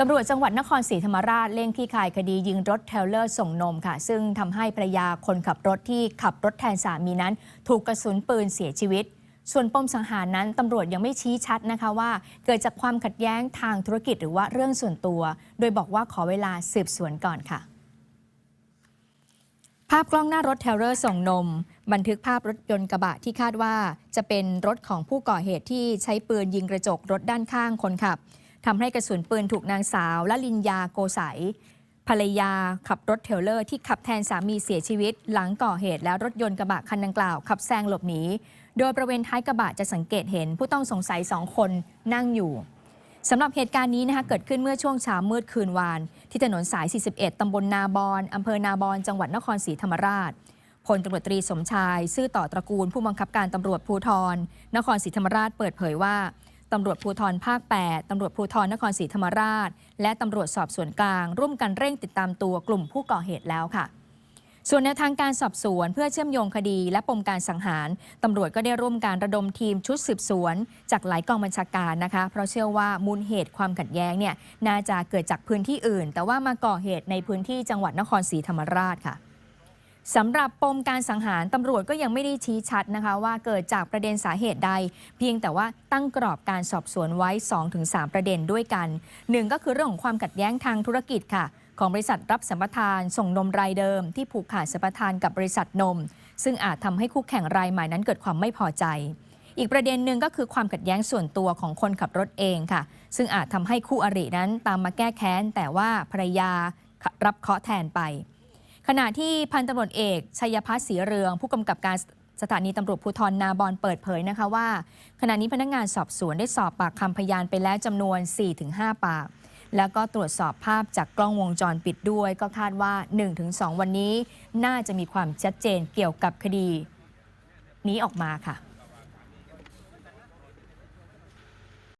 ตำรวจจังหวัดนครศรีธรรมราชเร่งคลี่คายคดียิงรถเทลเลอร์ส่งนมค่ะ ซึ่งทำให้ภรรยาคนขับรถที่ขับรถแทนสามีนั้น ถูกกระสุนปืนเสียชีวิต ส่วนปมสังหารนั้นตำรวจยังไม่ชี้ชัดนะคะว่า เกิดจากความขัดแย้งทางธุรกิจหรือว่าเรื่องส่วนตัว โดยบอกว่าขอเวลาสืบสวนก่อนค่ะ ภาพกล้องหน้ารถเทลเลอร์ส่งนม บันทึกภาพรถยนต์กระบะที่คาดว่า จะเป็นรถของผู้ก่อเหตุที่ใช้ปืนยิงกระจกรถด้านข้างคนขับ ทำให้กระสุนปืนถูกนางสาวละลินยาโกใสภรรยาขับรถเทลเลอร์ที่ขับแทนสามีเสียชีวิต หลังก่อเหตุแล้วรถยนต์กระบะคันดังกล่าวขับแซงหลบหนีโดยบริเวณท้ายกระบะจะสังเกตเห็นผู้ต้องสงสัยสองคนนั่งอยู่สำหรับเหตุการณ์นี้นะคะเกิดขึ้นเมื่อช่วงเช้ามืดคืนวาน ที่ถนนสาย 41 ตำบลนาบอนอำเภอนาบอน จังหวัดนครศรีธรรมราชพลตำรวจตรีสมชาย ซื่อต่อตระกูลผู้บังคับการตำรวจภูธรนครศรีธรรมราชเปิดเผยว่า ตำรวจภูธรภาค 8 ตำรวจภูธรนครศรีธรรมราช และตำรวจสอบสวนกลาง ร่วมกันเร่งติดตามตัวกลุ่มผู้ก่อเหตุแล้วค่ะส่วนแนวทางการสอบสวนเพื่อเชื่อมโยงคดีและปมการสังหาร ตำรวจก็ได้ร่วมการระดมทีมชุดสืบสวน จากหลายกองบัญชาการนะคะ เพราะเชื่อว่ามูลเหตุความขัดแย้งเนี่ยน่าจะเกิดจากพื้นที่อื่น แต่ว่ามาก่อเหตุในพื้นที่จังหวัดนครศรีธรรมราชค่ะ สำหรับปมการสังหารตำรวจก็ยังไม่ได้ชี้ชัดนะคะ ว่าเกิดจากประเด็นสาเหตุใด เพียงแต่ว่าตั้งกรอบการสอบสวนไว้ 2-3 ประเด็นด้วยกันหนึ่งก็คือเรื่องของความขัดแย้งทางธุรกิจค่ะ ของบริษัทรับสัมปทานส่งนมรายเดิม ที่ผูกขาดสัมปทานกับบริษัทนม ซึ่งอาจทำให้คู่แข่งรายใหม่นั้นเกิดความไม่พอใจ อีกประเด็นหนึ่งก็คือความขัดแย้งส่วนตัวของคนขับรถเองค่ะ ซึ่งอาจทำให้คู่อรินั้นตามมาแก้แค้นแต่ว่าภรรยารับเคาะแทนไป ขณะที่พันตำรวจเอกชัยพัฒน์ศรีเรือง ผู้กำกับการสถานีตำรวจภูธรนาบอนเปิดเผยนะคะว่า ขณะนี้พนักงานสอบสวนได้สอบปากคำพยานไปแล้วจำนวน 4-5 ปาก แล้วก็ตรวจสอบภาพจากกล้องวงจรปิดด้วย ก็คาดว่า 1-2 วันนี้ น่าจะมีความชัดเจนเกี่ยวกับคดี นี้ออกมาค่ะ